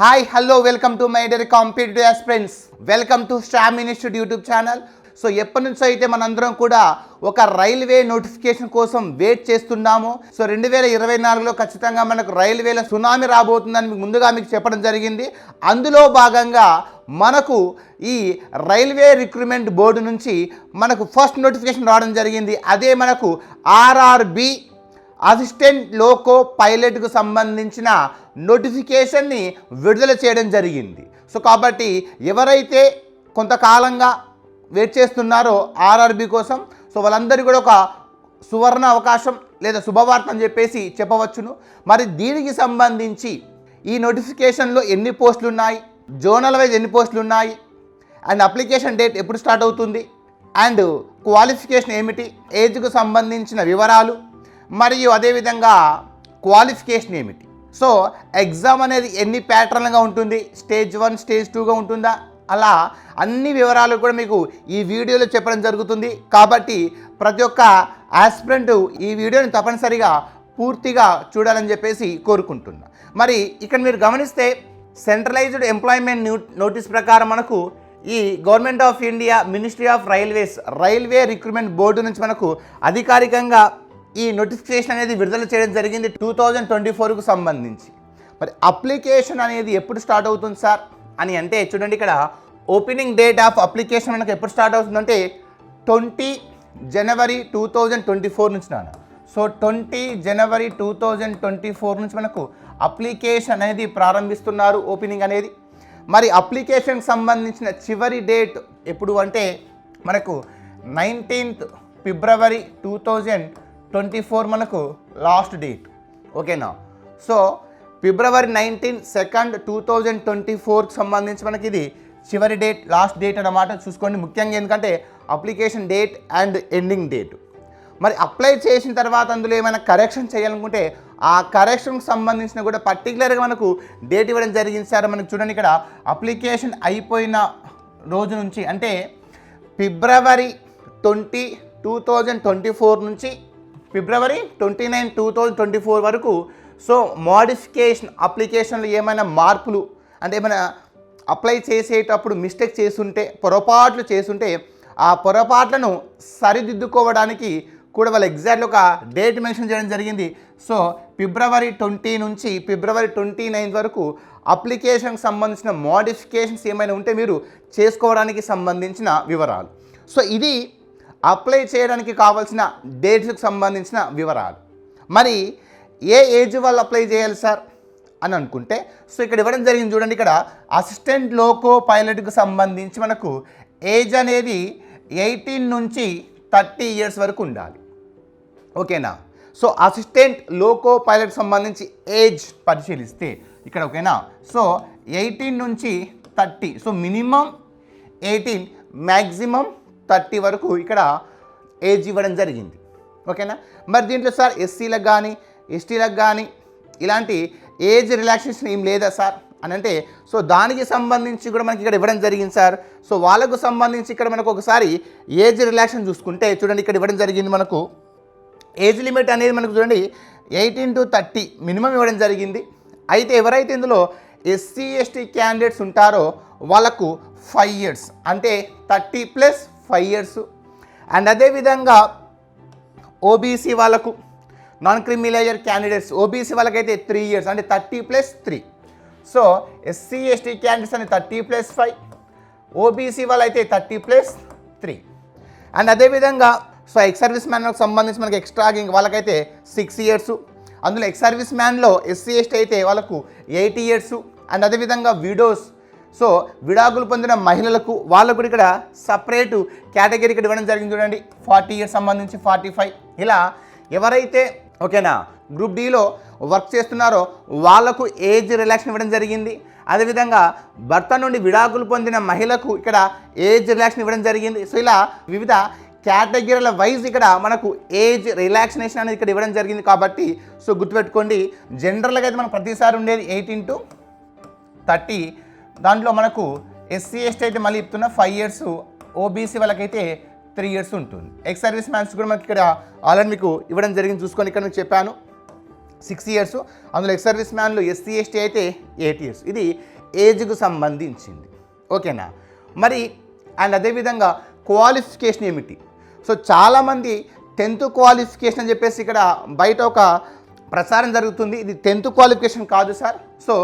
Hi hello welcome to my dear competitive aspirants welcome to storm institute YouTube channel so ఎప్పటి నుంచో అయితే మనందరం కూడా ఒక రైల్వే నోటిఫికేషన్ కోసం వెయిట్ చేస్తున్నాము. సో రెండు వేల ఇరవై నాలుగులో ఖచ్చితంగా మనకు రైల్వేల సునామీ రాబోతుందని మీకు ముందుగా మీకు చెప్పడం జరిగింది. అందులో భాగంగా మనకు ఈ రైల్వే రిక్రూట్మెంట్ బోర్డు నుంచి మనకు ఫస్ట్ నోటిఫికేషన్ రావడం జరిగింది. అదే మనకు ఆర్ఆర్బి అసిస్టెంట్ లోకో పైలట్కు సంబంధించిన నోటిఫికేషన్ని విడుదల చేయడం జరిగింది. సో కాబట్టి ఎవరైతే కొంతకాలంగా వెయిట్ చేస్తున్నారో ఆర్ఆర్బి కోసం సో వాళ్ళందరికీ కూడా ఒక సువర్ణ అవకాశం లేదా శుభవార్త అని చెప్పేసి చెప్పవచ్చును. మరి దీనికి సంబంధించి ఈ నోటిఫికేషన్లో ఎన్ని పోస్టులు ఉన్నాయి? జోనల్ వైజ్ ఎన్ని పోస్టులు ఉన్నాయి? అండ్ అప్లికేషన్ డేట్ ఎప్పుడు స్టార్ట్ అవుతుంది? అండ్ క్వాలిఫికేషన్ ఏమిటి? ఏజ్కు సంబంధించిన వివరాలు మరియు అదేవిధంగా క్వాలిఫికేషన్ ఏమిటి? సో ఎగ్జామ్ అనేది ఎన్ని ప్యాటర్న్గా ఉంటుంది? స్టేజ్ వన్ స్టేజ్ టూగా ఉంటుందా? అలా అన్ని వివరాలు కూడా మీకు ఈ వీడియోలో చెప్పడం జరుగుతుంది. కాబట్టి ప్రతి ఒక్క ఆస్పిరెంట్ ఈ వీడియోని తప్పనిసరిగా పూర్తిగా చూడాలని చెప్పేసి కోరుకుంటున్నా. మరి ఇక్కడ మీరు గమనిస్తే సెంట్రలైజ్డ్ ఎంప్లాయ్మెంట్ నోటీస్ ప్రకారం మనకు ఈ government of India ministry of railways railway recruitment board నుంచి మనకు అధికారికంగా ఈ నోటిఫికేషన్ అనేది విడుదల చేయడం జరిగింది టూ థౌజండ్ ట్వంటీ ఫోర్కు సంబంధించి. మరి అప్లికేషన్ అనేది ఎప్పుడు స్టార్ట్ అవుతుంది సార్? అని అంటే చూడండి ఇక్కడ ఓపెనింగ్ డేట్ ఆఫ్ అప్లికేషన్ మనకు ఎప్పుడు స్టార్ట్ అవుతుందంటే ట్వంటీ జనవరి టూ థౌజండ్ ట్వంటీ ఫోర్ నుంచి నాన్న. సో ట్వంటీ జనవరి టూ థౌజండ్ ట్వంటీ ఫోర్ నుంచి మనకు అప్లికేషన్ అనేది ప్రారంభిస్తున్నారు ఓపెనింగ్ అనేది. మరి అప్లికేషన్కి సంబంధించిన చివరి డేట్ ఎప్పుడు అంటే మనకు నైన్టీన్త్ ఫిబ్రవరి టూ థౌజండ్ ట్వంటీ ఫోర్ మనకు లాస్ట్ డేట్. ఓకేనా? సో ఫిబ్రవరి nineteen second two thousand twenty ఫోర్కి సంబంధించి మనకి ఇది చివరి డేట్ లాస్ట్ డేట్ అన్నమాట చూసుకోండి. ముఖ్యంగా ఎందుకంటే application date and ending date. మరి అప్లై చేసిన తర్వాత అందులో ఏమైనా కరెక్షన్ చేయాలనుకుంటే ఆ కరెక్షన్కి సంబంధించిన కూడా పర్టికులర్గా మనకు డేట్ ఇవ్వడం జరిగింది సార్. మనకు చూడండి ఇక్కడ అప్లికేషన్ అయిపోయిన రోజు నుంచి అంటే ఫిబ్రవరి twenty two thousand twenty four నుంచి ఫిబ్రవరి twenty nine two thousand twenty four వరకు. సో మోడిఫికేషన్ అప్లికేషన్లో ఏమైనా మార్పులు అంటే ఏమైనా అప్లై చేసేటప్పుడు మిస్టేక్ చేసుంటే పొరపాట్లు చేసుంటే ఆ పొరపాట్లను సరిదిద్దుకోవడానికి కూడా వాళ్ళు ఎగ్జాక్ట్లీ ఒక డేట్ మెన్షన్ చేయడం జరిగింది. సో ఫిబ్రవరి ట్వంటీ నుంచి ఫిబ్రవరి ట్వంటీ నైన్త్ వరకు అప్లికేషన్కి సంబంధించిన మోడిఫికేషన్స్ ఏమైనా ఉంటే మీరు చేసుకోవడానికి సంబంధించిన వివరాలు. సో ఇది అప్లై చేయడానికి కావాల్సిన డేట్స్కి సంబంధించిన వివరాలు. మరి ఏ ఏజ్ వాళ్ళు అప్లై చేయాలి సార్? అని అనుకుంటే సో ఇక్కడ ఇవ్వడం జరిగింది చూడండి. ఇక్కడ అసిస్టెంట్ లోకో పైలట్కి సంబంధించి మనకు ఏజ్ అనేది ఎయిటీన్ నుంచి థర్టీ ఇయర్స్ వరకు ఉండాలి. ఓకేనా? సో అసిస్టెంట్ లోకో పైలట్ సంబంధించి ఏజ్ పరిశీలిస్తే ఇక్కడ ఓకేనా? సో ఎయిటీన్ నుంచి thirty so minimum eighteen maximum thirty వరకు ఇక్కడ ఏజ్ ఇవ్వడం జరిగింది. ఓకేనా? మరి దీంట్లో సార్ ఎస్సీలకు కానీ ఎస్టీలకు కానీ ఇలాంటి ఏజ్ రిలాక్సేషన్ ఏం లేదా సార్? అని అంటే సో దానికి సంబంధించి కూడా మనకి ఇక్కడ ఇవ్వడం జరిగింది సార్. సో వాళ్ళకు సంబంధించి ఇక్కడ మనకు ఒకసారి ఏజ్ రిలాక్సేషన్ చూసుకుంటే చూడండి ఇక్కడ ఇవ్వడం జరిగింది మనకు. ఏజ్ లిమిట్ అనేది మనకు చూడండి ఎయిటీన్ టు థర్టీ మినిమం ఇవ్వడం జరిగింది. అయితే ఎవరైతే ఇందులో ఎస్సీ ఎస్టీ క్యాండిడేట్స్ ఉంటారో వాళ్ళకు ఫైవ్ ఇయర్స్. అంటే thirty plus five years. And అదేవిధంగా ఓబీసీ వాళ్ళకు non creamy layer candidates OBC వాళ్ళకైతే త్రీ ఇయర్స్ అంటే thirty plus three so SC ST candidates అని థర్టీ ప్లస్ ఫైవ్ ఓబీసీ వాళ్ళైతే థర్టీ ప్లస్ త్రీ అండ్ అదేవిధంగా సో ఎక్స్ సర్వీస్ మ్యాన్కి సంబంధించి మనకి ఎక్స్ట్రా వాళ్ళకైతే సిక్స్ ఇయర్స్ అందులో ఎక్స్ సర్వీస్ మ్యాన్లో ఎస్సీ ఎస్టీ అయితే వాళ్ళకు ఎయిట్ ఇయర్స్ అండ్ అదేవిధంగా విడోస్ సో విడాకులు పొందిన మహిళలకు వాళ్ళకు కూడా ఇక్కడ సపరేటు కేటగిరీ ఇక్కడ ఇవ్వడం జరిగింది చూడండి. ఫార్టీ ఇయర్స్ సంబంధించి ఫార్టీ ఫైవ్. ఇలా ఎవరైతే ఓకేనా గ్రూప్ డీలో వర్క్ చేస్తున్నారో వాళ్ళకు ఏజ్ రిలాక్షన్ ఇవ్వడం జరిగింది. అదేవిధంగా భర్త నుండి విడాకులు పొందిన మహిళకు ఇక్కడ ఏజ్ రిలాక్షన్ ఇవ్వడం జరిగింది. సో ఇలా వివిధ కేటగిరీల వైజ్ ఇక్కడ మనకు ఏజ్ రిలాక్సినేషన్ అనేది ఇక్కడ ఇవ్వడం జరిగింది కాబట్టి సో గుర్తుపెట్టుకోండి. జనరల్గా అయితే మనకు ప్రతిసారి ఉండేది ఎయిటీన్ టు థర్టీ. దాంట్లో మనకు ఎస్సీ ఎస్టీ అయితే మళ్ళీ చెప్తున్న ఫైవ్ ఇయర్స్ ఓబీసీ వాళ్ళకైతే త్రీ ఇయర్స్ ఉంటుంది. ఎక్స్ సర్వీస్ మ్యాన్స్ కూడా మనకి ఇక్కడ ఆల్రెడీ మీకు ఇవ్వడం జరిగింది చూసుకొని ఇక్కడ మీకు చెప్పాను. సిక్స్ ఇయర్స్ అందులో ఎక్స్ సర్వీస్ మ్యాన్లు ఎస్సీ ఎస్టీ అయితే ఎయిట్ ఇయర్స్ ఇది ఏజ్కు సంబంధించింది. ఓకేనా? మరి అండ్ అదేవిధంగా క్వాలిఫికేషన్ ఏమిటి? సో చాలామంది టెన్త్ క్వాలిఫికేషన్ అని చెప్పేసి ఇక్కడ బయట ఒక ప్రసారం జరుగుతుంది. ఇది టెన్త్ క్వాలిఫికేషన్ కాదు సార్. సో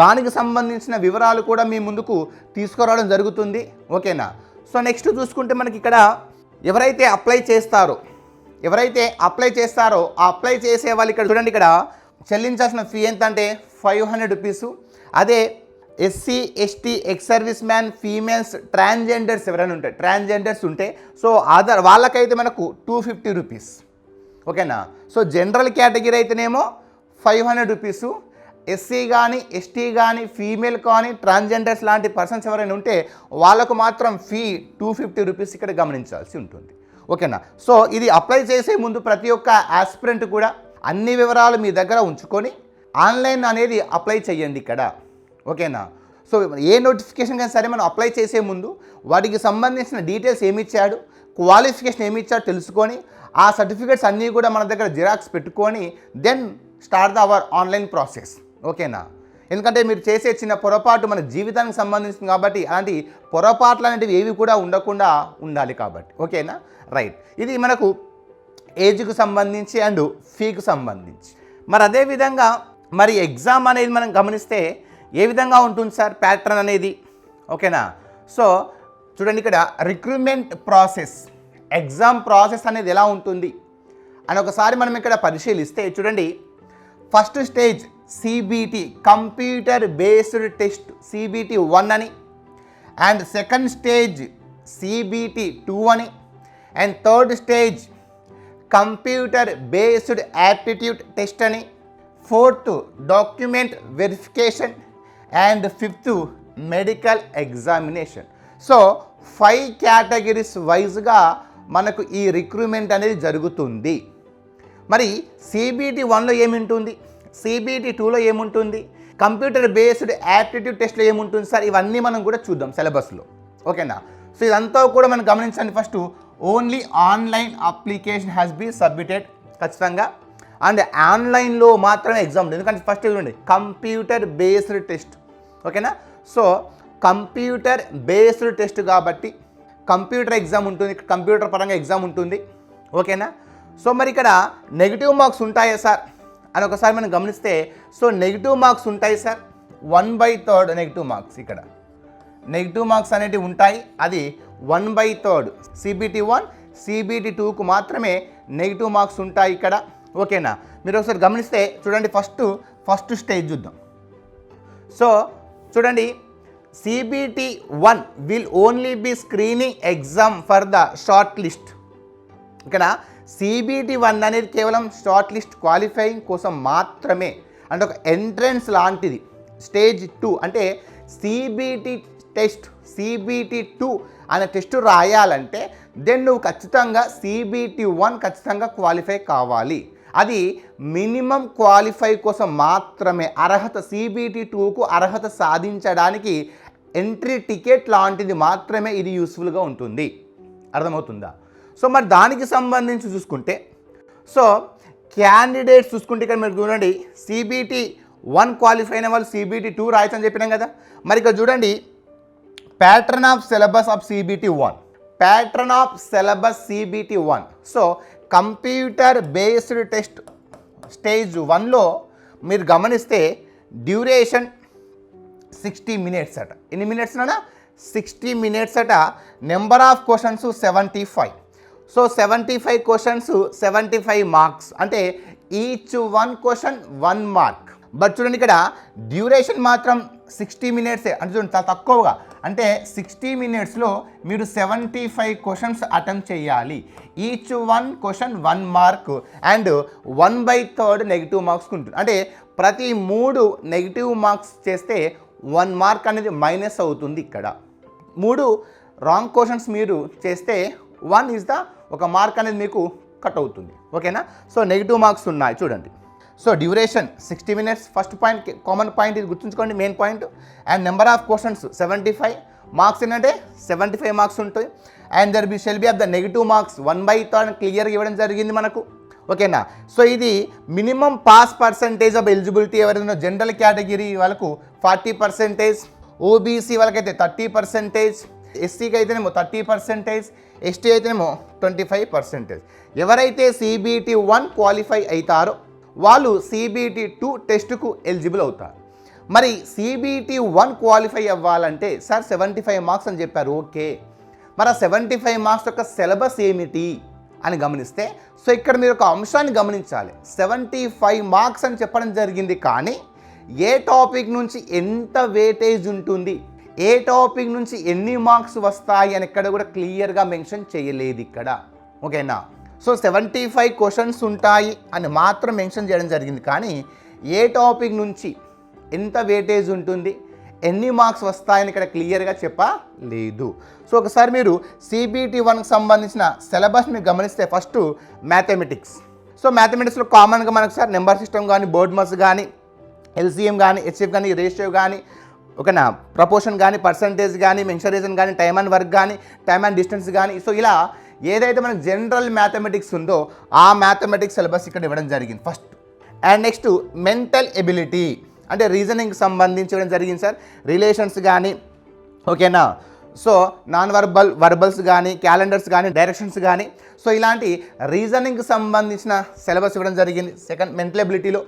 దానికి సంబంధించిన వివరాలు కూడా మీ ముందుకు తీసుకురావడం జరుగుతుంది. ఓకేనా? సో నెక్స్ట్ చూసుకుంటే మనకి ఇక్కడ ఎవరైతే అప్లై చేస్తారో ఎవరైతే అప్లై చేస్తారో ఆ అప్లై చేసే వాళ్ళు ఇక్కడ చూడండి ఇక్కడ. చెల్లించాల్సిన ఫీ ఎంత అంటే ఫైవ్ హండ్రెడ్ రూపీస్ అదే SC ST ex service man females transgenders ఎవరైనా ఉంటాయి ట్రాన్స్జెండర్స్ ఉంటే సో అదర్ వాళ్ళకైతే మనకు టూ ఫిఫ్టీ రూపీస్ ఓకేనా? సో జనరల్ కేటగిరీ అయితేనేమో ఫైవ్ హండ్రెడ్ రూపీస్. ఎస్సీ కానీ ఎస్టీ కానీ ఫీమేల్ కానీ ట్రాన్స్జెండర్స్ లాంటి పర్సన్స్ ఎవరైనా ఉంటే వాళ్ళకు మాత్రం ఫీ టూ ఫిఫ్టీ రూపీస్ ఇక్కడ గమనించాల్సి ఉంటుంది. ఓకేనా? సో ఇది అప్లై చేసే ముందు ప్రతి ఒక్క ఆస్పిరెంట్ కూడా అన్ని వివరాలు మీ దగ్గర ఉంచుకొని ఆన్లైన్ అనేది అప్లై చేయండి ఇక్కడ. ఓకేనా? సో ఏ నోటిఫికేషన్ కానీ సరే మనం అప్లై చేసే ముందు వాటికి సంబంధించిన డీటెయిల్స్ ఏమి ఇచ్చాడు క్వాలిఫికేషన్ ఏమి ఇచ్చాడు తెలుసుకొని ఆ సర్టిఫికేట్స్ అన్నీ కూడా మన దగ్గర జిరాక్స్ పెట్టుకొని then start the our online process ఓకేనా? ఎందుకంటే మీరు చేసే చిన్న పొరపాటు మన జీవితానికి సంబంధించింది కాబట్టి అలాంటి పొరపాట్లు అనేటివి ఏవి కూడా ఉండకుండా ఉండాలి కాబట్టి. ఓకేనా? రైట్ ఇది మనకు ఏజ్కు సంబంధించి అండ్ ఫీకు సంబంధించి. మరి అదేవిధంగా మరి ఎగ్జామ్ అనేది మనం గమనిస్తే ఏ విధంగా ఉంటుంది సార్ ప్యాటర్న్ అనేది? ఓకేనా? సో చూడండి ఇక్కడ రిక్రూట్మెంట్ ప్రాసెస్ ఎగ్జామ్ ప్రాసెస్ అనేది ఎలా ఉంటుంది అని ఒకసారి మనం ఇక్కడ పరిశీలిస్తే చూడండి. First stage CBT computer based test CBT one అని. And second stage CBT two అని. And third stage computer based aptitude test అని. Fourth document verification. And fifth medical examination. So five categories వైజ్గా మనకు ఈ రిక్రూట్మెంట్ అనేది జరుగుతుంది. మరి CBT వన్లో ఏముంటుంది? సిబిటి టూలో ఏముంటుంది? కంప్యూటర్ బేస్డ్ యాప్టిట్యూడ్ టెస్ట్లో ఏముంటుంది? సార్ ఇవన్నీ మనం కూడా చూద్దాం సిలబస్లో ఓకేనా సో ఇదంతా కూడా మనం గమనించండి first only online application has be submitted ఖచ్చితంగా. అండ్ ఆన్లైన్లో మాత్రమే ఎగ్జామ్ ఎందుకంటే ఫస్ట్ చూడండి కంప్యూటర్ బేస్డ్ టెస్ట్ ఓకేనా సో కంప్యూటర్ బేస్డ్ టెస్ట్ కాబట్టి కంప్యూటర్ ఎగ్జామ్ ఉంటుంది కంప్యూటర్ పరంగా ఎగ్జామ్ ఉంటుంది. ఓకేనా? సో మరి ఇక్కడ నెగిటివ్ మార్క్స్ ఉంటాయా సార్? అని ఒకసారి మనం గమనిస్తే సో నెగిటివ్ మార్క్స్ ఉంటాయి sir. One by third negative marks ఇక్కడ. నెగిటివ్ మార్క్స్ అనేటివి ఉంటాయి. అది one by third CBT one CBT టూకు మాత్రమే నెగిటివ్ మార్క్స్ ఉంటాయి ఇక్కడ. ఓకేనా? మీరు ఒకసారి గమనిస్తే చూడండి ఫస్ట్ ఫస్ట్ స్టేజ్ చూద్దాం. సో చూడండి CBT one will only be screening exam for the short list ఇక్కడ సిబిటి వన్ అనేది కేవలం షార్ట్ లిస్ట్ క్వాలిఫైయింగ్ కోసం మాత్రమే. అంటే ఒక ఎంట్రన్స్ లాంటిది. స్టేజ్ టూ అంటే సిబిటి టెస్ట్ సిబిటి టూ అనే టెస్ట్ రాయాలంటే దెన్ నువ్వు ఖచ్చితంగా సిబిటి వన్ ఖచ్చితంగా క్వాలిఫై కావాలి. అది మినిమం క్వాలిఫై కోసం మాత్రమే. అర్హత సిబిటి టూకు అర్హత సాధించడానికి ఎంట్రీ టికెట్ లాంటిది మాత్రమే ఇది యూస్ఫుల్గా ఉంటుంది. అర్థమవుతుందా? సో మరి దానికి సంబంధించి చూసుకుంటే సో క్యాండిడేట్స్ చూసుకుంటే ఇక్కడ మీరు చూడండి సిబిటి వన్ క్వాలిఫై అయిన వాళ్ళు సిబిటి టూ రాయొచ్చని చెప్పినాం కదా. మరి ఇక్కడ చూడండి pattern of syllabus of CBT one. Pattern of syllabus CBT one. So computer based test stage వన్లో మీరు గమనిస్తే డ్యూరేషన్ సిక్స్టీ మినిట్స్ అట. ఎన్ని మినిట్స్ అన్నా సిక్స్టీ మినిట్స్ అట. Number of questions seventy five so seventy five questions seventy five marks అంటే each one question one mark but చూడండి ఇక్కడ డ్యూరేషన్ మాత్రం సిక్స్టీ మినిట్సే అంటే చూడండి చాలా తక్కువగా. అంటే సిక్స్టీ మినిట్స్లో మీరు సెవెంటీ ఫైవ్ క్వశ్చన్స్ అటెంప్ట్ చేయాలి. Each one question one mark and one by third negative marks ఉంటుంది అంటే ప్రతి మూడు నెగిటివ్ మార్క్స్ చేస్తే వన్ మార్క్ అనేది మైనస్ అవుతుంది ఇక్కడ. మూడు రాంగ్ క్వశ్చన్స్ మీరు చేస్తే వన్ ఈజ్ ద ఒక మార్క్ అనేది మీకు కట్ అవుతుంది. ఓకేనా? సో నెగిటివ్ మార్క్స్ ఉన్నాయి. చూడండి. So duration sixty minutes. First point common point ఇది గుర్తుంచుకోండి main point. And number of questions seventy five. Marks ఏంటంటే సెవెంటీ ఫైవ్ మార్క్స్ ఉంటాయి. And there be shall be of the negative marks. One by third క్లియర్గా ఇవ్వడం జరిగింది మనకు. ఓకేనా? So ఇది minimum pass percentage of eligibility ఎవరైనా జనరల్ కేటగిరీ వాళ్ళకు ఫార్టీ పర్సెంటేజ్ ఓబీసీ వాళ్ళకైతే థర్టీ పర్సెంటేజ్ ఎస్సీకి అయితేనేమో థర్టీ పర్సెంటేజ్ ఎస్టీ అయితేనేమో ట్వంటీ ఫైవ్ పర్సెంటేజ్. ఎవరైతే సిబిటి వన్ క్వాలిఫై అవుతారో వాళ్ళు సిబిటి టూ టెస్ట్కు ఎలిజిబుల్ అవుతారు. మరి సిబిటి వన్ క్వాలిఫై అవ్వాలంటే సార్ సెవెంటీ ఫైవ్ మార్క్స్ అని చెప్పారు ఓకే. మరి ఆ సెవెంటీ ఫైవ్ మార్క్స్ యొక్క సిలబస్ ఏమిటి అని గమనిస్తే సో ఇక్కడ మీరు ఒక అంశాన్ని గమనించాలి. సెవెంటీ ఫైవ్ మార్క్స్ అని చెప్పడం జరిగింది కానీ ఏ టాపిక్ నుంచి ఎంత వేటేజ్ ఉంటుంది? ఏ టాపిక్ నుంచి ఎన్ని మార్క్స్ వస్తాయి అని ఇక్కడ కూడా క్లియర్గా మెన్షన్ చేయలేదు ఇక్కడ. ఓకేనా? సో సెవెంటీ ఫైవ్ క్వశ్చన్స్ ఉంటాయి అని మాత్రం మెన్షన్ చేయడం జరిగింది. కానీ ఏ టాపిక్ నుంచి ఎంత వేటేజ్ ఉంటుంది? ఎన్ని మార్క్స్ వస్తాయని ఇక్కడ క్లియర్గా చెప్పలేదు. సో ఒకసారి మీరు సిబిటి వన్కి సంబంధించిన సిలబస్ మీరు గమనిస్తే ఫస్ట్ మ్యాథమెటిక్స్. సో మ్యాథమెటిక్స్లో కామన్గా మనకు సార్ నెంబర్ సిస్టమ్ కానీ బోర్డ్ మస్ కానీ ఎల్సీఎం కానీ హెచ్ఎఫ్ కానీ రేషియో కానీ ఓకేనా? ప్రపోర్షన్ కానీ పర్సంటేజ్ కానీ మెన్షరేషన్ కానీ టైమ్ అండ్ వర్క్ కానీ టైమ్ అండ్ డిస్టెన్స్ కానీ సో ఇలా ఏదైతే మనకు జనరల్ మ్యాథమెటిక్స్ ఉందో ఆ మ్యాథమెటిక్స్ సిలబస్ ఇక్కడ ఇవ్వడం జరిగింది. First and next mental ability అంటే రీజనింగ్ సంబంధించి ఇవ్వడం జరిగింది సార్ రిలేషన్స్ కానీ ఓకేనా? సో నాన్ వర్బల్ వర్బల్స్ కానీ క్యాలెండర్స్ కానీ డైరెక్షన్స్ కానీ సో ఇలాంటి రీజనింగ్కి సంబంధించిన సిలబస్ ఇవ్వడం జరిగింది. Second mental ఎబిలిటీలో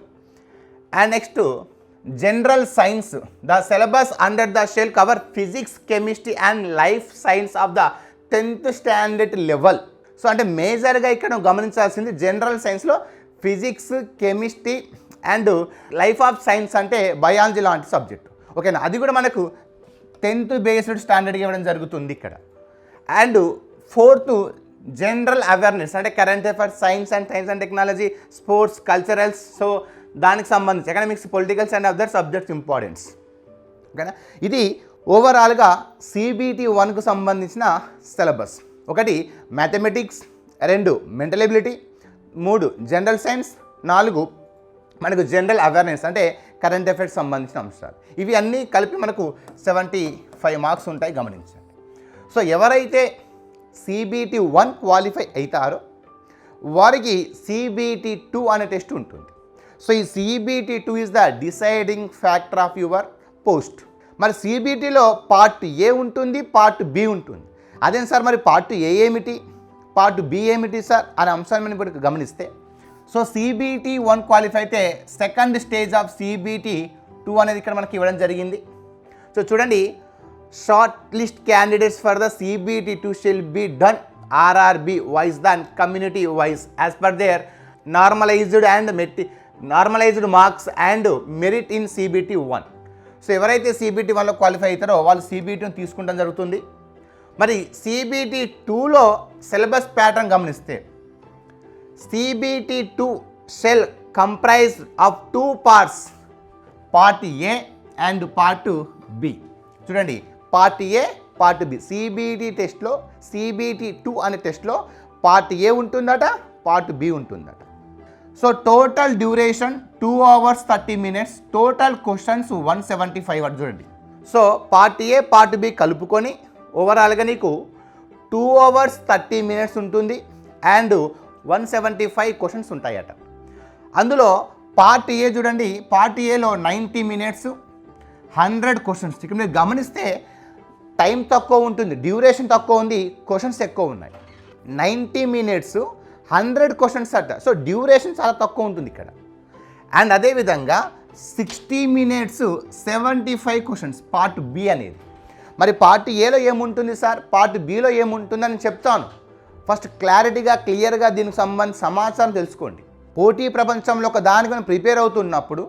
and next general science the syllabus under the shall cover physics chemistry and life science of the tenth standard level so అంటే మేజర్గా ఇక్కడ గమనించాల్సింది జనరల్ సైన్స్లో physics chemistry and life of science అంటే biology లాంటి subject ఓకేనా అది కూడా మనకు టెన్త్ బేస్డ్ స్టాండర్డ్కి ఇవ్వడం జరుగుతుంది ఇక్కడ. అండ్ ఫోర్త్ జనరల్ అవేర్నెస్ అంటే current affairs science and science and technology sports culturals so దానికి సంబంధించి economics politicals and other subjects importance ఓకేనా? ఇది ఓవరాల్గా సిబిటి వన్కు సంబంధించిన సిలబస్ ఒకటి మ్యాథమెటిక్స్ రెండు మెంటల్ ఎబిలిటీ మూడు జనరల్ సైన్స్ నాలుగు మనకు జనరల్ అవేర్నెస్ అంటే కరెంట్ అఫైర్స్ సంబంధించిన అంశాలు. ఇవి అన్నీ కలిపి మనకు సెవెంటీ ఫైవ్ మార్క్స్ ఉంటాయి గమనించండి. సో ఎవరైతే సిబిటి వన్ క్వాలిఫై అవుతారో వారికి సిబిటి టూ అనే టెస్ట్ ఉంటుంది. సో ఈ CBT two is the deciding factor of your post మరి సిబిటీలో పార్ట్ ఏ ఉంటుంది పార్ట్ బి ఉంటుంది. అదేం సార్ మరి పార్ట్ ఏ ఏమిటి? పార్ట్ బి ఏమిటి సార్? అనే అంశాన్ని మనం ఇప్పుడు గమనిస్తే సో సిబిటి వన్ క్వాలిఫై అయితే second stage of CBT two అనేది ఇక్కడ మనకి ఇవ్వడం జరిగింది. సో చూడండి short list candidates for the CBT two shall be done RRB wise then community wise as per their normalized and మెట్టి normalized marks and merit in CBT one. So ఎవరైతే CBT వన్లో qualify అవుతారో వాళ్ళు సీబీటీని తీసుకుంటాం జరుగుతుంది. మరి CBT టూలో syllabus pattern గమనిస్తే CBT two shall comprise of two parts part A and part B. చూడండి part A part B. CBT టెస్ట్లో సిబిటి టూ అనే టెస్ట్లో పార్ట్ ఏ ఉంటుందట పార్ట్ బి ఉంటుందట. So total duration two hours thirty minutes total questions one seventy five అటు చూడండి. So part A part B కలుపుకొని ఓవరాల్గా నీకు టూ అవర్స్ థర్టీ మినిట్స్ ఉంటుంది and one seventy five questions ఉంటాయట. అందులో పార్ట్ ఏ చూడండి. పార్ట్ ఏలో నైంటీ మినిట్స్ హండ్రెడ్ క్వశ్చన్స్ ఇక్కడ మీరు గమనిస్తే టైం తక్కువ ఉంటుంది డ్యూరేషన్ తక్కువ ఉంది క్వశ్చన్స్ ఎక్కువ ఉన్నాయి. నైంటీ మినిట్స్ హండ్రెడ్ క్వశ్చన్స్ అట. సో డ్యూరేషన్ చాలా తక్కువ ఉంటుంది ఇక్కడ. అండ్ అదేవిధంగా sixty minutes seventy five questions part B అనేది. మరి పార్ట్ ఏలో ఏముంటుంది సార్? పార్ట్ బిలో ఏముంటుందని చెప్తాను. ఫస్ట్ క్లారిటీగా క్లియర్గా దీనికి సంబంధించి సమాచారం తెలుసుకోండి. పోటీ ప్రపంచంలో ఒక దానికి ప్రిపేర్ అవుతున్నప్పుడు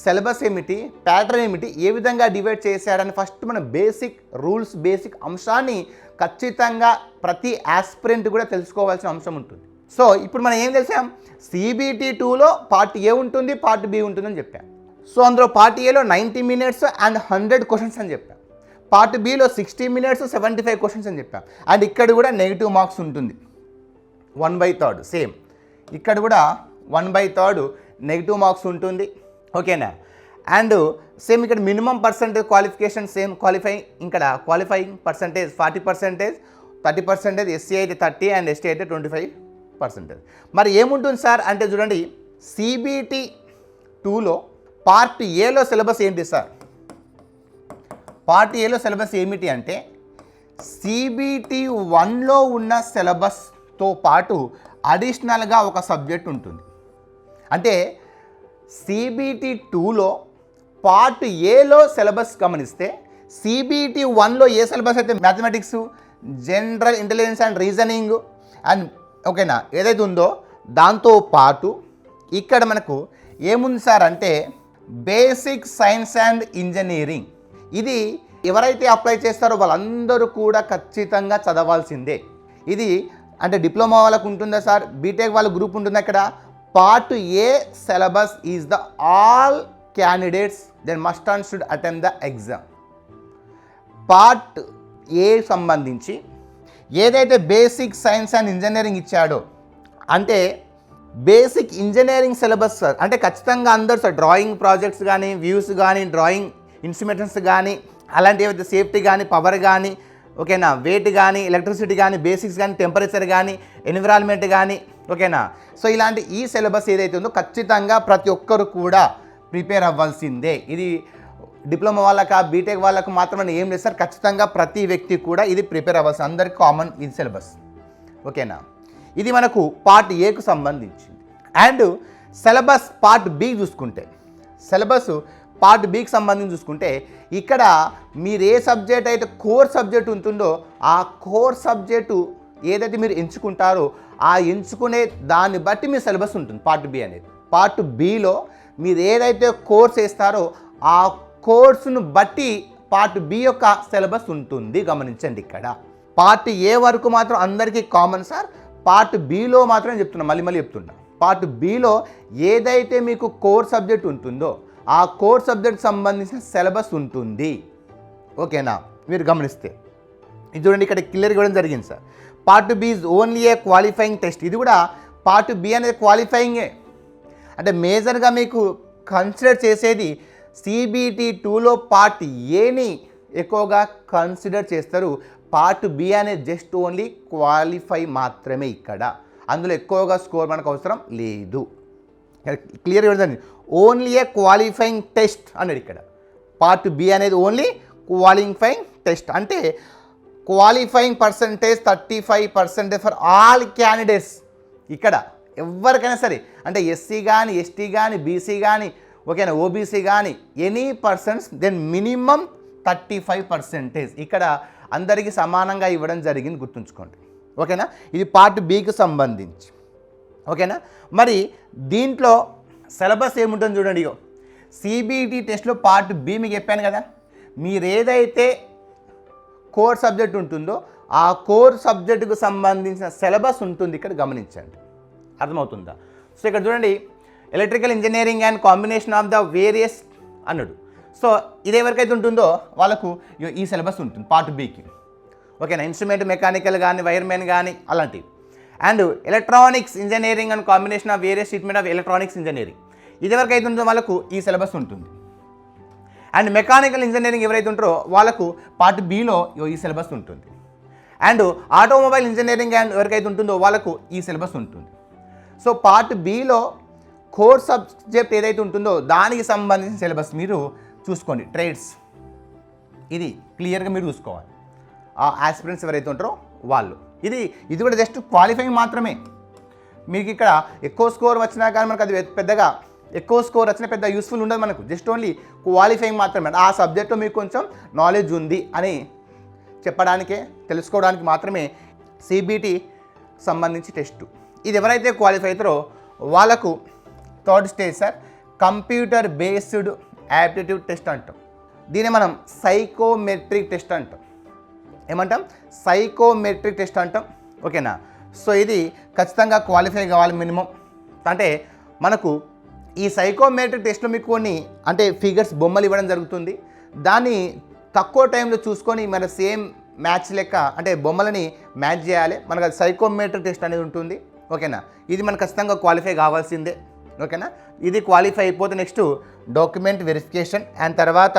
సిలబస్ ఏమిటి ప్యాటర్న్ ఏమిటి ఏ విధంగా డివైడ్ చేశాడని ఫస్ట్ మన బేసిక్ రూల్స్ బేసిక్ అంశాన్ని ఖచ్చితంగా ప్రతి ఆస్పిరెంట్ కూడా తెలుసుకోవాల్సిన అంశం ఉంటుంది. సో ఇప్పుడు మనం ఏం తెలిసాం సిబిటీ టూలో పార్ట్ ఏ ఉంటుంది పార్ట్ బి ఉంటుందని చెప్పాం. సో అందులో పార్ట్ ఏలో ninety minutes and hundred questions అని చెప్పాం. Part below sixty minutes seventy five questions అని చెప్పాం. అండ్ ఇక్కడ కూడా నెగిటివ్ మార్క్స్ ఉంటుంది. వన్ బై థర్డ్ సేమ్ ఇక్కడ కూడా one by third negative marks ఉంటుంది. ఓకేనా అండ్ సేమ్ ఇక్కడ minimum percentage qualification same qualify ఇక్కడ qualifying percentage forty percentage thirty percentage SC అయితే థర్టీ అండ్ ఎస్టీ అయితే ట్వంటీ ఫైవ్ పర్సెంటేజ్ మరి ఏముంటుంది సార్? అంటే చూడండి సిబిటి టూలో పార్ట్ ఏలో సిలబస్ ఏంటి సార్? పార్ట్ ఏలో సిలబస్ ఏమిటి అంటే సిబిటి వన్లో ఉన్న సిలబస్తో పాటు అడిషనల్గా ఒక సబ్జెక్ట్ ఉంటుంది. అంటే సిబిటి టూలో పార్ట్ ఏలో సిలబస్ గమనిస్తే సిబిటి వన్లో ఏ సిలబస్ అయితే mathematics general intelligence and reasoning and ఓకేనా? ఏదైతే ఉందో దాంతో పాటు ఇక్కడ మనకు ఏముంది సార్ అంటే బేసిక్ సైన్స్ అండ్ ఇంజనీరింగ్. ఇది ఎవరైతే అప్లై చేస్తారో వాళ్ళందరూ కూడా ఖచ్చితంగా చదవాల్సిందే. ఇది అంటే డిప్లొమా వాళ్ళకు ఉంటుందా సార్? బీటెక్ వాళ్ళ గ్రూప్ ఉంటుందా ఇక్కడ? Part A syllabus is the all candidates then must and should attend the exam. Part A సంబంధించి ఏదైతే బేసిక్ సైన్స్ అండ్ ఇంజనీరింగ్ ఇచ్చాడో అంటే బేసిక్ ఇంజనీరింగ్ సిలబస్ సార్ అంటే ఖచ్చితంగా అందరు సార్ డ్రాయింగ్ ప్రాజెక్ట్స్ కానీ వ్యూస్ కానీ డ్రాయింగ్ ఇన్స్ట్రుమెంట్స్ కానీ అలాంటివి అయితే సేఫ్టీ కానీ పవర్ కానీ ఓకేనా వెయిట్ కానీ ఎలక్ట్రిసిటీ కానీ బేసిక్స్ కానీ టెంపరేచర్ కానీ ఎన్విరాన్మెంట్ కానీ ఓకేనా? సో ఇలాంటి ఈ సిలబస్ ఏదైతే ఉందో ఖచ్చితంగా ప్రతి ఒక్కరు కూడా ప్రిపేర్ అవ్వాల్సిందే. ఇది డిప్లొమా వాళ్ళకా బీటెక్ వాళ్ళకు మాత్రమే ఏం లేదు సార్. ఖచ్చితంగా ప్రతి వ్యక్తి కూడా ఇది ప్రిపేర్ అవ్వాల్సి అందరికి కామన్ ఇది సిలబస్. ఓకేనా? ఇది మనకు పార్ట్ ఏకు సంబంధించింది. అండ్ సిలబస్ పార్ట్ బి చూసుకుంటే సిలబస్ పార్ట్ బీకి సంబంధించి చూసుకుంటే ఇక్కడ మీరు ఏ సబ్జెక్ట్ అయితే కోర్ సబ్జెక్ట్ ఉంటుందో ఆ కోర్ సబ్జెక్టు ఏదైతే మీరు ఎంచుకుంటారో ఆ ఎంచుకునే దాన్ని బట్టి మీ సిలబస్ ఉంటుంది పార్ట్ బి అనేది. పార్ట్ బిలో మీరు ఏదైతే కోర్స్ వేస్తారో ఆ కోర్సును బట్టి పార్ట్ బి యొక్క సిలబస్ ఉంటుంది. గమనించండి ఇక్కడ. పార్ట్ ఏ వరకు మాత్రం అందరికీ కామన్ సార్. పార్ట్ బిలో మాత్రం చెప్తున్నా మళ్ళీ మళ్ళీ చెప్తున్నా. పార్ట్ బిలో ఏదైతే మీకు కోర్ సబ్జెక్ట్ ఉంటుందో ఆ కోర్ సబ్జెక్ట్ సంబంధించిన సిలబస్ ఉంటుంది. ఓకేనా? మీరు గమనిస్తే. ఇది చూడండి ఇక్కడ క్లియర్ ఇవ్వడం జరిగింది sir. Part B is only a qualifying test. ఇది కూడా పార్ట్ బి అనేది క్వాలిఫైయింగే. అంటే మేజర్గా మీకు కన్సిడర్ చేసేది సిబిటి టూలో పార్ట్ ఏని ఎక్కువగా కన్సిడర్ చేస్తారు. పార్ట్ బి అనేది జస్ట్ ఓన్లీ క్వాలిఫై మాత్రమే ఇక్కడ. అందులో ఎక్కువగా స్కోర్ మనకు అవసరం లేదు. క్లియర్ ఏంటండి ఓన్లీ ఏ క్వాలిఫైయింగ్ టెస్ట్ అన్నాడు ఇక్కడ. పార్ట్ బి అనేది ఓన్లీ క్వాలిఫైయింగ్ టెస్ట్ అంటే qualifying percentage thirty five percentage for all candidates ఇక్కడ ఎవరికైనా సరే అంటే ఎస్సీ కానీ ఎస్టీ కానీ బీసీ కానీ ఓకేనా? ఓబీసీ కానీ any persons then minimum thirty five percentage. ఇక్కడ అందరికీ సమానంగా ఇవ్వడం జరిగింది గుర్తుంచుకోండి. ఓకేనా? ఇది పార్ట్ బికి సంబంధించి. ఓకేనా? మరి దీంట్లో సిలబస్ ఏముంటుంది చూడండి ఇగో. సిబిటి టెస్ట్లో పార్ట్ బి మీకు చెప్పాను కదా. మీరు ఏదైతే కోర్ సబ్జెక్ట్ ఉంటుందో ఆ కోర్ సబ్జెక్టుకు సంబంధించిన సిలబస్ ఉంటుంది ఇక్కడ గమనించండి. అర్థమవుతుందా? సో ఇక్కడ చూడండి electrical engineering and combination of the various అన్నాడు. సో ఇది ఎవరికైతే ఉంటుందో వాళ్ళకు ఈ సిలబస్ ఉంటుంది పార్ట్ బీకి ఓకేనా ఇన్స్ట్రుమెంట్ మెకానికల్ కానీ వైర్మెన్ కానీ అలాంటివి. And electronics engineering and combination of various treatment of electronics engineering ఇది ఎవరికైతే ఉంటుందో వాళ్ళకు ఈ సిలబస్ ఉంటుంది. అండ్ మెకానికల్ ఇంజనీరింగ్ ఎవరైతే ఉంటారో వాళ్ళకు పార్ట్ బీలో ఈ సిలబస్ ఉంటుంది. అండ్ ఆటోమొబైల్ ఇంజనీరింగ్ అండ్ ఎవరికైతే ఉంటుందో వాళ్ళకు ఈ సిలబస్ ఉంటుంది. సో పార్ట్ బీలో కోర్ సబ్జెక్ట్ ఏదైతే ఉంటుందో దానికి సంబంధించిన సిలబస్ మీరు చూసుకోండి. ట్రేడ్స్. ఇది క్లియర్గా మీరు చూసుకోవాలి. ఆ ఆస్పిరెంట్స్ ఎవరైతే ఉంటారో వాళ్ళు. ఇది ఇది కూడా జస్ట్ క్వాలిఫైయింగ్ మాత్రమే. మీకు ఇక్కడ ఎక్కువ స్కోర్ వచ్చినా కానీ మనకు అది పెద్దగా ఎక్కువ స్కోర్ వచ్చినా పెద్ద యూస్ఫుల్ ఉండదు మనకు. జస్ట్ ఓన్లీ క్వాలిఫైయింగ్ మాత్రమే. ఆ సబ్జెక్ట్లో మీకు కొంచెం నాలెడ్జ్ ఉంది అని చెప్పడానికే తెలుసుకోవడానికి మాత్రమే సిబిటి సంబంధించి టెస్ట్. ఇది ఎవరైతే క్వాలిఫై అవుతారో వాళ్ళకు third stage sir computer based aptitude test అంటాం. దీన్ని మనం సైకోమెట్రిక్ టెస్ట్ అంటాం. ఏమంటాం? సైకోమెట్రిక్ టెస్ట్ అంటాం. ఓకేనా? సో ఇది ఖచ్చితంగా క్వాలిఫై కావాలి మినిమం. అంటే మనకు ఈ సైకోమెట్రిక్ టెస్ట్లో మీకు కొన్ని అంటే ఫిగర్స్ బొమ్మలు ఇవ్వడం జరుగుతుంది. దాన్ని తక్కువ టైంలో చూసుకొని మన సేమ్ మ్యాచ్ లెక్క అంటే బొమ్మలని మ్యాచ్ చేయాలి. మనకు అది సైకోమెట్రిక్ టెస్ట్ అనేది ఉంటుంది. ఓకేనా? ఇది మనకు ఖచ్చితంగా క్వాలిఫై కావాల్సిందే. ఓకేనా? ఇది క్వాలిఫై అయిపోతే నెక్స్ట్ డాక్యుమెంట్ వెరిఫికేషన్ అండ్ తర్వాత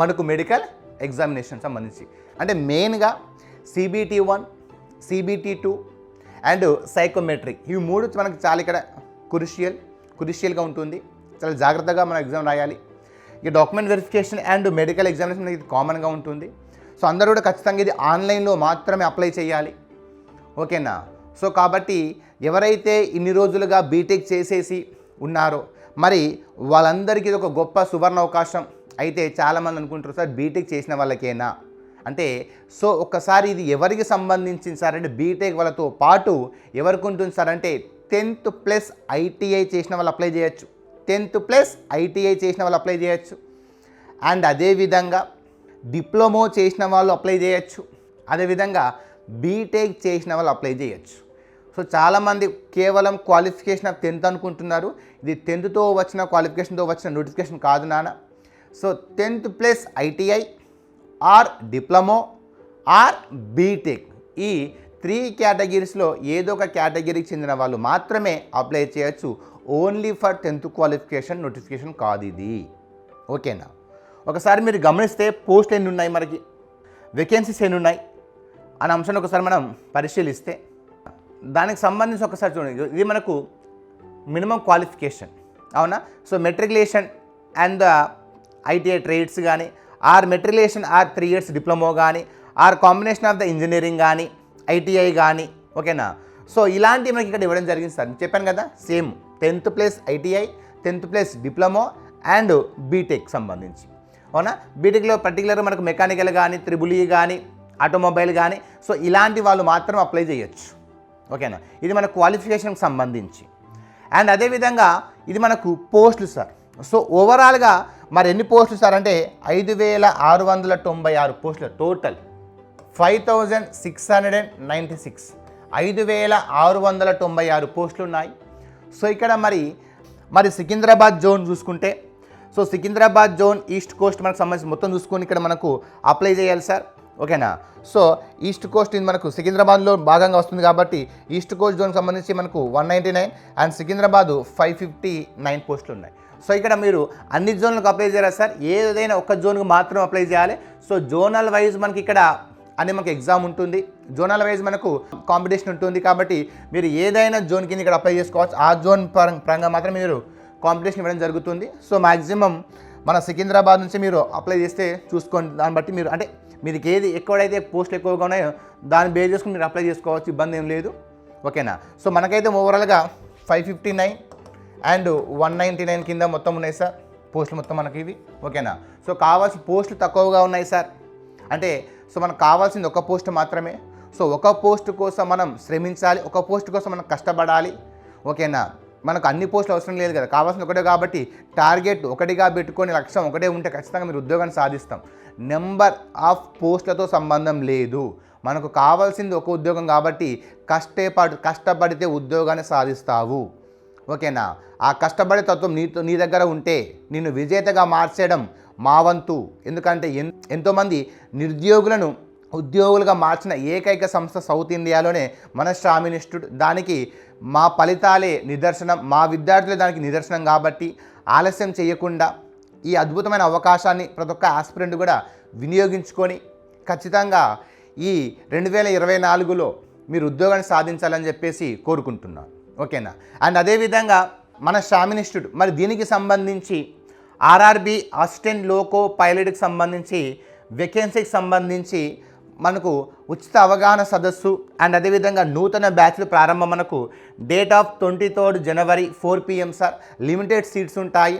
మనకు మెడికల్ ఎగ్జామినేషన్ సంబంధించి. అంటే మెయిన్గా CBT one CBT two and psychometric ఇవి మూడు మనకు చాలా ఇక్కడ కురిషియల్ కురిషియల్గా ఉంటుంది. చాలా జాగ్రత్తగా మనం ఎగ్జామ్ రాయాలి. ఈ document verification and medical examination ఇది కామన్గా ఉంటుంది. సో అందరూ కూడా ఖచ్చితంగా ఇది ఆన్లైన్లో మాత్రమే అప్లై చేయాలి. ఓకేనా? సో కాబట్టి ఎవరైతే ఇన్ని రోజులుగా బీటెక్ చేసేసి ఉన్నారో. మరి వాళ్ళందరికీ ఇది ఒక గొప్ప సువర్ణ అవకాశం. అయితే చాలామంది అనుకుంటారు సార్ బీటెక్ చేసిన వాళ్ళకేనా? అంటే సో ఒక్కసారి ఇది ఎవరికి సంబంధించింది సార్? అంటే బీటెక్ వాళ్ళతో పాటు ఎవరికి ఉంటుంది సార్? అంటే టెన్త్ ప్లస్ ఐటీఐ చేసిన వాళ్ళు అప్లై చేయొచ్చు. టెన్త్ ప్లస్ ఐటీఐ చేసిన వాళ్ళు అప్లై చేయొచ్చు. అండ్ అదేవిధంగా డిప్లొమో చేసిన వాళ్ళు అప్లై చేయొచ్చు. అదేవిధంగా బీటెక్ చేసిన వాళ్ళు అప్లై చేయొచ్చు. సో చాలామంది కేవలం క్వాలిఫికేషన్ ఆఫ్ టెన్త్ అనుకుంటున్నారు. ఇది టెన్త్తో వచ్చిన క్వాలిఫికేషన్తో వచ్చిన నోటిఫికేషన్ కాదు నాన్న. So tenth plus ITI or diploma or B Tech ఈ త్రీ కేటగిరీస్లో ఏదో ఒక కేటగిరీకి చెందిన వాళ్ళు మాత్రమే అప్లై చేయొచ్చు. Only for tenth qualification notification కాదు ఇది. ఓకేనా? ఒకసారి మీరు గమనిస్తే పోస్ట్ ఎన్ని ఉన్నాయి మనకి? వేకెన్సీస్ ఎన్ని ఉన్నాయి? అనే అంశాన్ని ఒకసారి మనం పరిశీలిస్తే దానికి సంబంధించి ఒకసారి చూడండి. ఇది మనకు మినిమం క్వాలిఫికేషన్. అవునా? So matriculation and uh, the ITI trades కానీ or matriculation or three years diploma కానీ or combination of the engineering కానీ ఐటీఐ కానీ ఓకేనా? సో ఇలాంటివి మనకి ఇక్కడ ఇవ్వడం జరిగింది సార్. చెప్పాను కదా same. Tenth plus ITI tenth plus diploma and B Tech సంబంధించి. అవునా? బీటెక్లో పర్టికులర్ మనకు మెకానికల్ కానీ త్రిబుల్ ఈ కానీ ఆటోమొబైల్ కానీ సో ఇలాంటి వాళ్ళు మాత్రం అప్లై చేయొచ్చు. ఓకేనా? ఇది మన క్వాలిఫికేషన్కి సంబంధించి. అండ్ అదేవిధంగా ఇది మనకు పోస్టులు సార్ సో ఓవరాల్గా మరి ఎన్ని పోస్టులు సార్ అంటే ఐదు వేల ఆరు వందల తొంభై ఆరు పోస్టులు total five thousand six hundred and ninety six ఐదు వేల ఆరు వందల తొంభై ఆరు పోస్టులు ఉన్నాయి. సో ఇక్కడ మరి మరి సికింద్రాబాద్ జోన్ చూసుకుంటే so Secunderabad zone east coast మనకు సంబంధించి మొత్తం చూసుకొని ఇక్కడ మనకు అప్లై చేయాలి సార్ ఓకేనా? సో ఈస్ట్ కోస్ట్ ఇది మనకు సికింద్రాబాద్లో భాగంగా వస్తుంది కాబట్టి ఈస్ట్ కోస్ట్ జోన్కి సంబంధించి మనకు one ninety nine and Secunderabad five fifty nine పోస్టులు ఉన్నాయి. సో ఇక్కడ మీరు అన్ని జోన్లకు అప్లై చేయాలి సార్? ఏదైనా ఒక్క జోన్కి మాత్రం అప్లై చేయాలి. సో జోనల్ వైజ్ మనకి ఇక్కడ అని మనకి ఎగ్జామ్ ఉంటుంది. జోనల్ వైజ్ మనకు కాంపిటీషన్ ఉంటుంది కాబట్టి మీరు ఏదైనా జోన్ కింద ఇక్కడ అప్లై చేసుకోవచ్చు. ఆ జోన్ పరం- పరంగా మాత్రం మీరు కాంపిటీషన్ ఇవ్వడం జరుగుతుంది. సో మ్యాక్సిమం మన సికింద్రాబాద్ నుంచి మీరు అప్లై చేస్తే చూసుకోండి. దాన్ని బట్టి మీరు అంటే మీకు ఏది ఎక్కడైతే పోస్టులు ఎక్కువగా ఉన్నాయో దాన్ని బేస్ చేసుకుని మీరు అప్లై చేసుకోవచ్చు ఇబ్బంది ఏం లేదు. ఓకేనా? సో మనకైతే ఓవరాల్గా five fifty nine and one ninety nine కింద మొత్తం ఉన్నాయి సార్. పోస్టులు మొత్తం మనకి ఇవి. ఓకేనా? సో కావాల్సిన పోస్టులు తక్కువగా ఉన్నాయి సార్. అంటే సో మనకు కావాల్సింది ఒక పోస్ట్ మాత్రమే. సో ఒక పోస్ట్ కోసం మనం శ్రమించాలి ఒక పోస్ట్ కోసం మనం కష్టపడాలి. ఓకేనా? మనకు అన్ని పోస్టులు అవసరం లేదు కదా. కావాల్సింది ఒకటే కాబట్టి టార్గెట్ ఒకటిగా పెట్టుకొని లక్ష్యం ఒకటే ఉంటే ఖచ్చితంగా మీరు ఉద్యోగాన్ని సాధిస్తాం. నెంబర్ ఆఫ్ పోస్టులతో సంబంధం లేదు. మనకు కావాల్సింది ఒక ఉద్యోగం కాబట్టి కష్టపడి కష్టపడితే ఉద్యోగాన్ని సాధిస్తావు. ఓకేనా? ఆ కష్టపడే తత్వం నీతో నీ దగ్గర ఉంటే నిన్ను విజేతగా మార్చేయడం మా వంతు. ఎందుకంటే ఎన్ ఎంతోమంది నిరుద్యోగులను ఉద్యోగులుగా మార్చిన ఏకైక సంస్థ సౌత్ ఇండియాలోనే మన శ్రామిన్ ఇన్స్టిట్యూట్ దానికి మా ఫలితాలే నిదర్శనం మా విద్యార్థులే దానికి నిదర్శనం కాబట్టి ఆలస్యం చేయకుండా ఈ అద్భుతమైన అవకాశాన్ని ప్రతి ఒక్క ఆస్పిరెంట్ కూడా వినియోగించుకొని ఖచ్చితంగా ఈ రెండు వేల ఇరవై నాలుగులో మీరు ఉద్యోగాన్ని సాధించాలని చెప్పేసి కోరుకుంటున్నాను. ఓకేనా? అండ్ అదేవిధంగా మన షామిన్ ఇన్స్టిట్యూట్ మరి దీనికి సంబంధించి ఆర్ఆర్బి అసిస్టెంట్ లోకో పైలట్కి సంబంధించి వేకెన్సీకి సంబంధించి మనకు ఉచిత అవగాహన సదస్సు అండ్ అదేవిధంగా నూతన బ్యాచ్లు ప్రారంభం మనకు date of twenty third January four PM sir. Limited seats ఉంటాయి.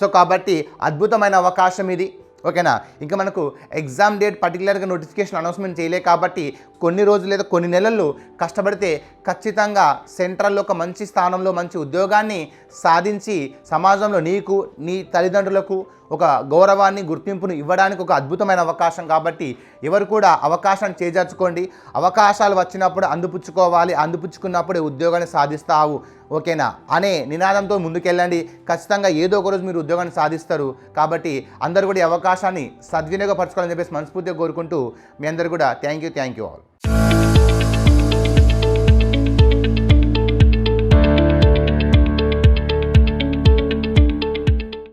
సో కాబట్టి అద్భుతమైన అవకాశం ఇది. ఓకేనా? ఇంకా మనకు ఎగ్జామ్ డేట్ పర్టికులర్గా నోటిఫికేషన్ అనౌన్స్మెంట్ చేయలే కాబట్టి కొన్ని రోజులు లేదా కొన్ని నెలలు కష్టపడితే ఖచ్చితంగా సెంట్రల్లో ఒక మంచి స్థానంలో మంచి ఉద్యోగాన్ని సాధించి సమాజంలో నీకు నీ తల్లిదండ్రులకు ఒక గౌరవాన్ని గుర్తింపును ఇవ్వడానికి ఒక అద్భుతమైన అవకాశం కాబట్టి ఎవరు కూడా అవకాశాన్ని చేజార్చుకోండి. అవకాశాలు వచ్చినప్పుడు అందుపుచ్చుకోవాలి అందుపుచ్చుకున్నప్పుడే ఉద్యోగాన్ని సాధిస్తావు. ఓకేనా? అనే నినాదంతో ముందుకెళ్ళండి. ఖచ్చితంగా ఏదో ఒక రోజు మీరు ఉద్యోగాన్ని సాధిస్తారు. కాబట్టి అందరూ కూడా ఈ అవకాశాన్ని సద్వినియోగపరచుకోవాలని చెప్పేసి మనస్ఫూర్తిగా కోరుకుంటూ మీ అందరు కూడా thank you thank you all.